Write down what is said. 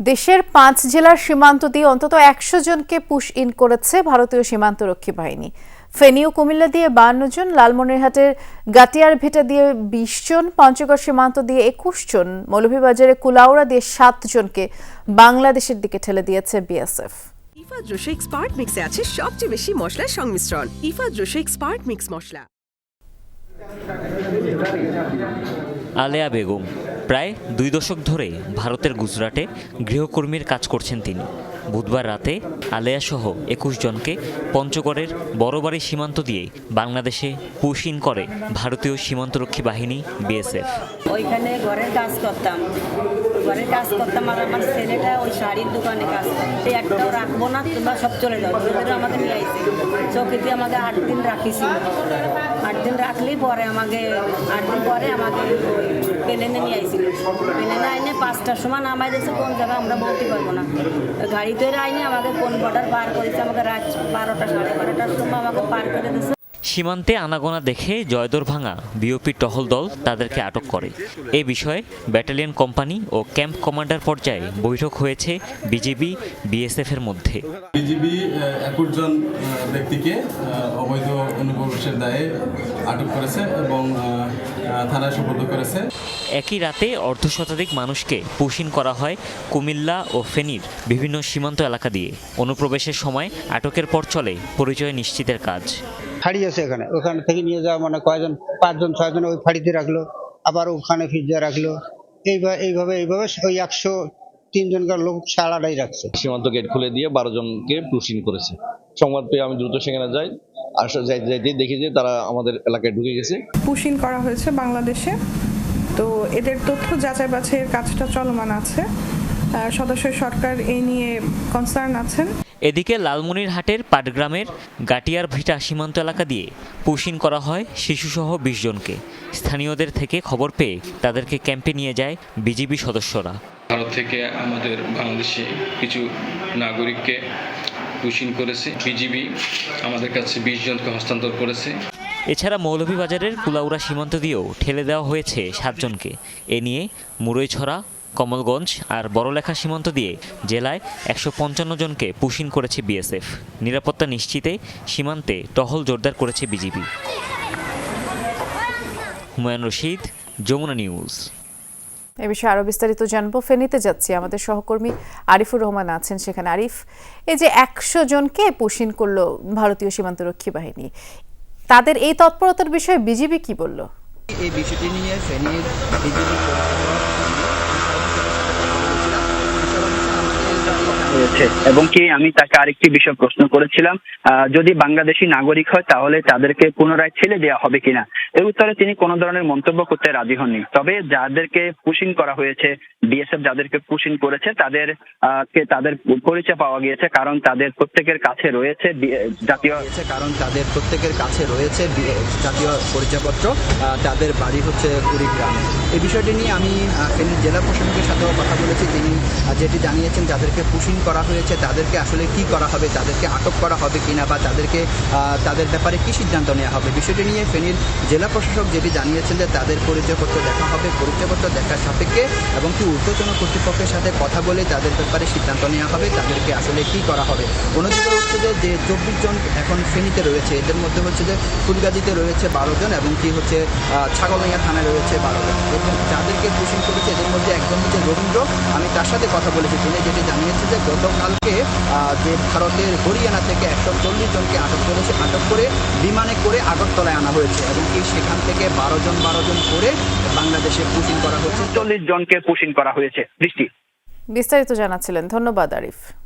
দেশের পাঁচ জেলার সীমান্ত দিয়ে অন্তত একশো জনকে পুশ ইন করেছে ভারতীয় সীমান্তরক্ষী বাহিনী। ফেনী ও কুমিল্লা দিয়ে বান্ন জন লালমনিরহাটের গাটিয়ার ভেটা দিয়ে বিশ জন পঞ্চগড় সীমান্ত দিয়ে একুশ জন মৌলভীবাজারে কুলাউড়া দিয়ে সাত জনকে বাংলাদেশের দিকে ঠেলে দিয়েছে বিএসএফ। ইফা জোশে এক্সপার্ট মিক্সে আছে সবচেয়ে বেশি মশলার সংমিশ্রণ। ইফা জোশে এক্সপার্ট মিক্স মশলা। আলেয়া বেগম। প্রায় দুই দশক ধরে ভারতের গুজরাটে গৃহকর্মীর কাজ করছেন তিনি। বুধবার রাতে আলেয়াসহ একুশ জনকে পঞ্চগড়ের বড়বাড়ি সীমান্ত দিয়ে বাংলাদেশে পুশ ইন করে ভারতীয় সীমান্তরক্ষী বাহিনী, বিএসএফ। ওইখানে ঘরের কাজ করতাম। ঘরের কাজ করতাম আর আমার ছেলেটা ওই শাড়ির দোকানে কাজ করতো একটাও রাখব না, তোমরা সব চলে যাও। আমাকে নিয়ে আইছে। চৌকিতে আমাকে আট দিন রাখিছিল। আট দিন রাখলেই পরে আমাকে আট দিন পরে আমাকে প্লেনে নিয়ে আইছিল প্লেনে আইনে পাঁচটার সময় নামাই দিয়েছে, কোন জায়গায় আমরা বলতে পারব না। গাড়িতে আইনে আমাকে কোন বর্ডার পার করেছে, আমাকে রাত বারোটা, সাড়ে বারোটার সময় আমাকে পার করে দিয়েছে। সীমান্তে আনাগোনা দেখে জয়দর ভাঙা বিওপি টহল দল তাদেরকে আটক করে। এ বিষয়ে ব্যাটালিয়ন কোম্পানি ও ক্যাম্প কমান্ডার পর্যায়ে বৈঠক হয়েছে বিজেপি বিএসএফ এর মধ্যে। বিজিবি একুশ জন ব্যক্তিকে অবৈধ অনুপ্রবেশের দায়ে আটক করেছে এবং থানায় সুপর্দ করেছে। একই রাতে অর্ধশতাধিক মানুষকে পুশিন করা হয় কুমিল্লা ও ফেনীর বিভিন্ন সীমান্ত এলাকা দিয়ে। অনুপ্রবেশের সময় আটকের পর চলে পরিচয় নিশ্চিতের কাজ। ফাঁড়ি আছে এখানে। ওখান থেকে নিয়ে যাওয়া মানে কয়জন পাঁচজন ছয়জন ওই ফাঁড়িতে রাখল আবার ওখানে ফিজিয়া রাখল। এইভাবে এইভাবে এইভাবে ওই একশো তিনজনকার লোক সারাটাই রাখছে। সীমান্ত গেট খুলে দিয়ে বারো জনকে পুশিন করেছে। সংবাদ পেয়ে আমি দ্রুত সেখানে যাই। আর যাইতে যাইতে দেখি যে তারা আমাদের এলাকায় ঢুকে গেছে। পুশিন করা হয়েছে বাংলাদেশে। তো এদের তথ্য যাচাই বাছাইয়ের কাজটা চলমান আছে। সদস্য সরকার এই নিয়ে কনসার্ন আছেন। এদিকে লালমনিরহাটের পাটগ্রামের গাটিয়ার ভিটা সীমান্ত এলাকা দিয়ে পুশিন করা হয় শিশুসহ বিশ জনকে। স্থানীয়দের থেকে খবর পেয়ে তাদেরকে ক্যাম্পে নিয়ে যায় বিজিবি সদস্যরা। ভারত থেকে আমাদের বাংলাদেশে কিছু নাগরিককে পুশিন করেছে। বিজিবি আমাদের কাছে বিশ জনকে হস্তান্তর করেছে। এছাড়া মৌলভীবাজারের কুলাউড়া সীমান্ত দিয়েও ঠেলে দেওয়া হয়েছে সাতজনকে এ নিয়ে মুরৈছড়া কমলগঞ্জ আর বড়লেখা সীমান্ত দিয়ে জেলায় একশো পঞ্চান্ন জনকে পুশিন করেছে বিএসএফ। নিরাপত্তা নিশ্চিতে সীমান্তে টহল জোরদার করেছে বিজিবি। হুমায়ুন রশিদ যমুনা নিউজ। এ বিষয়ে আরও বিস্তারিত জানব। ফেনীতে যাচ্ছি। আমাদের সহকর্মী আরিফুর রহমান আছেন সেখানে। আরিফ এই যে একশো জনকে পুশিন করল ভারতীয় সীমান্তরক্ষী বাহিনী তাদের এই তৎপরতার বিষয়ে বিজিবি কি বলল? এই বিষয়টি নিয়ে ফেনীর বিজেপি হয়েছে এবং কি আমি তাকে আরেকটি বিষয় প্রশ্ন করেছিলাম যদি বাংলাদেশি নাগরিক হয় তাহলে তাদেরকে পুনরায় ছেড়ে দেওয়া হবে কিনা? এর উত্তরে তিনি কোনো ধরনের মন্তব্য করতে রাজি হননি। তবে যাদেরকে পুশিং করা হয়েছে বিএসএফ যাদেরকে পুশিং করেছে, তাদের তাদের পরিচয় পাওয়া গিয়েছে, কারণ তাদের প্রত্যেকের কাছে রয়েছে জাতীয় কারণ তাদের প্রত্যেকের কাছে রয়েছে জাতীয় পরিচয়পত্র তাদের বাড়ি হচ্ছে কুড়িগ্রামে এই বিষয়টি নিয়ে আমি জেলা প্রশাসকের সাথেও কথা বলেছি। তিনি যেটি জানিয়েছেন, যাদেরকে পুশিং করা হয়েছে তাদেরকে আসলে কি করা হবে তাদেরকে আটক করা হবে কিনা বা তাদেরকে তাদের ব্যাপারে কি সিদ্ধান্ত নেওয়া হবে বিষয়টি নিয়ে ফেনীর জেলা প্রশাসক যেটি জানিয়েছেন যে তাদের পরিচয়পত্র দেখা হবে পরিচয়পত্র দেখার সাপেক্ষে এবং কি ঊর্ধ্বতন কর্তৃপক্ষের সাথে কথা বলে তাদের ব্যাপারে সিদ্ধান্ত নেওয়া হবে তাদেরকে আসলে কি করা হবে। অন্যদিকে হচ্ছে যে যে চব্বিশ জন এখন ফেনীতে রয়েছে এদের মধ্যে হচ্ছে যে ফুলগাজীতে রয়েছে বারো জন এবং কি হচ্ছে আহ, ছাগলনাইয়া থানায় রয়েছে বারো জন। এবং যাদেরকে পুষিং করেছে এদের মধ্যে একজন হচ্ছে রবীন্দ্র। আমি তার সাথে কথা বলেছি তিনি যেটি জানিয়েছে যে গতকালকে আহ, যে ভারতের হরিয়ানা থেকে একশো চল্লিশ জনকে আটক করেছে আটক করে বিমানে করে আগরতলায় আনা হয়েছে এবং কি সেখান থেকে বারো জন বারো জন করে বাংলাদেশে পুষিং করা হচ্ছে। চল্লিশ জনকে পুশিং করা হয়েছে। বৃষ্টি। বিস্তারিত জানাচ্ছিলেন। ধন্যবাদ আরিফ।